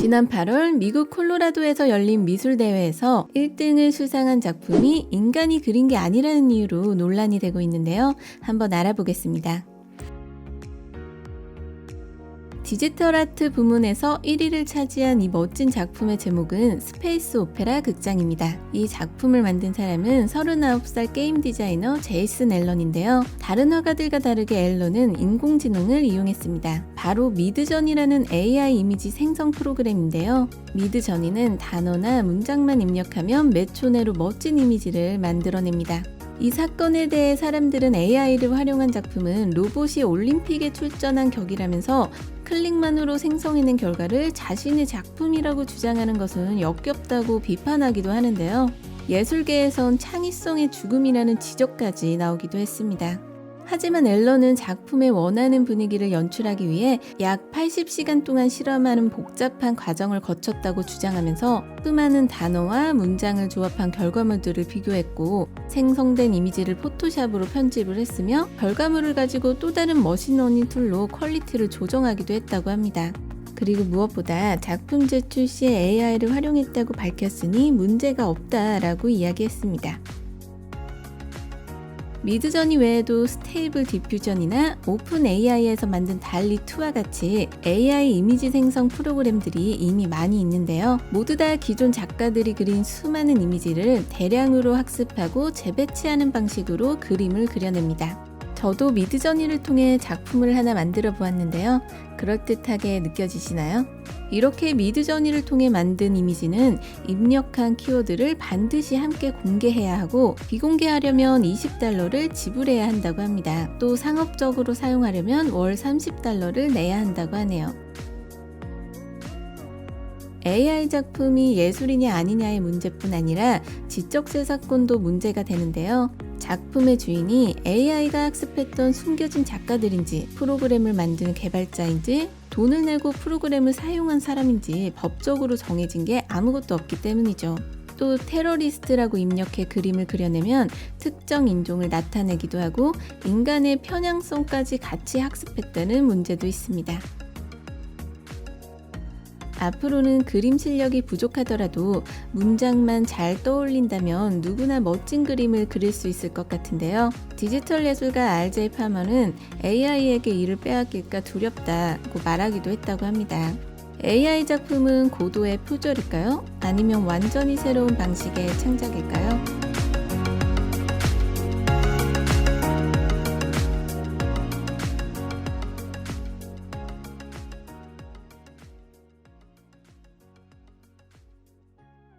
지난 8월 미국 콜로라도에서 열린 미술대회에서 1등을 수상한 작품이 인간이 그린 게 아니라는 이유로 논란이 되고 있는데요. 한번 알아보겠습니다. 디지털 아트 부문에서 1위를 차지한 이 멋진 작품의 제목은 스페이스 오페라 극장입니다. 이 작품을 만든 사람은 39살 게임 디자이너 제이슨 앨런인데요. 다른 화가들과 다르게 앨런은 인공지능을 이용했습니다. 바로 미드전이라는 AI 이미지 생성 프로그램인데요. 미드전이는 단어나 문장만 입력하면 몇 초 내로 멋진 이미지를 만들어냅니다. 이 사건에 대해 사람들은 AI를 활용한 작품은 로봇이 올림픽에 출전한 격이라면서 클릭만으로 생성해낸 결과를 자신의 작품이라고 주장하는 것은 역겹다고 비판하기도 하는데요. 예술계에선 창의성의 죽음이라는 지적까지 나오기도 했습니다. 하지만 앨런은 작품의 원하는 분위기를 연출하기 위해 약 80시간 동안 실험하는 복잡한 과정을 거쳤다고 주장하면서 수많은 단어와 문장을 조합한 결과물들을 비교했고 생성된 이미지를 포토샵으로 편집을 했으며 결과물을 가지고 또 다른 머신러닝 툴로 퀄리티를 조정하기도 했다고 합니다. 그리고 무엇보다 작품 제출 시에 AI를 활용했다고 밝혔으니 문제가 없다라고 이야기했습니다. 미드저니 외에도 스테이블 디퓨전이나 오픈 AI에서 만든 달리2와 같이 AI 이미지 생성 프로그램들이 이미 많이 있는데요. 모두 다 기존 작가들이 그린 수많은 이미지를 대량으로 학습하고 재배치하는 방식으로 그림을 그려냅니다. 저도 미드저니를 통해 작품을 하나 만들어 보았는데요. 그럴듯하게 느껴지시나요? 이렇게 미드저니를 통해 만든 이미지는 입력한 키워드를 반드시 함께 공개해야 하고 비공개하려면 20달러를 지불해야 한다고 합니다. 또 상업적으로 사용하려면 월 30달러를 내야 한다고 하네요. AI 작품이 예술이냐 아니냐의 문제뿐 아니라 지적 재산권도 문제가 되는데요. 작품의 주인이 AI가 학습했던 숨겨진 작가들인지 프로그램을 만든 개발자인지 돈을 내고 프로그램을 사용한 사람인지 법적으로 정해진 게 아무것도 없기 때문이죠. 또 테러리스트라고 입력해 그림을 그려내면 특정 인종을 나타내기도 하고 인간의 편향성까지 같이 학습했다는 문제도 있습니다. 앞으로는 그림 실력이 부족하더라도 문장만 잘 떠올린다면 누구나 멋진 그림을 그릴 수 있을 것 같은데요. 디지털 예술가 RJ 파머는 AI에게 일을 빼앗길까 두렵다고 말하기도 했다고 합니다. AI 작품은 고도의 표절일까요? 아니면 완전히 새로운 방식의 창작일까요?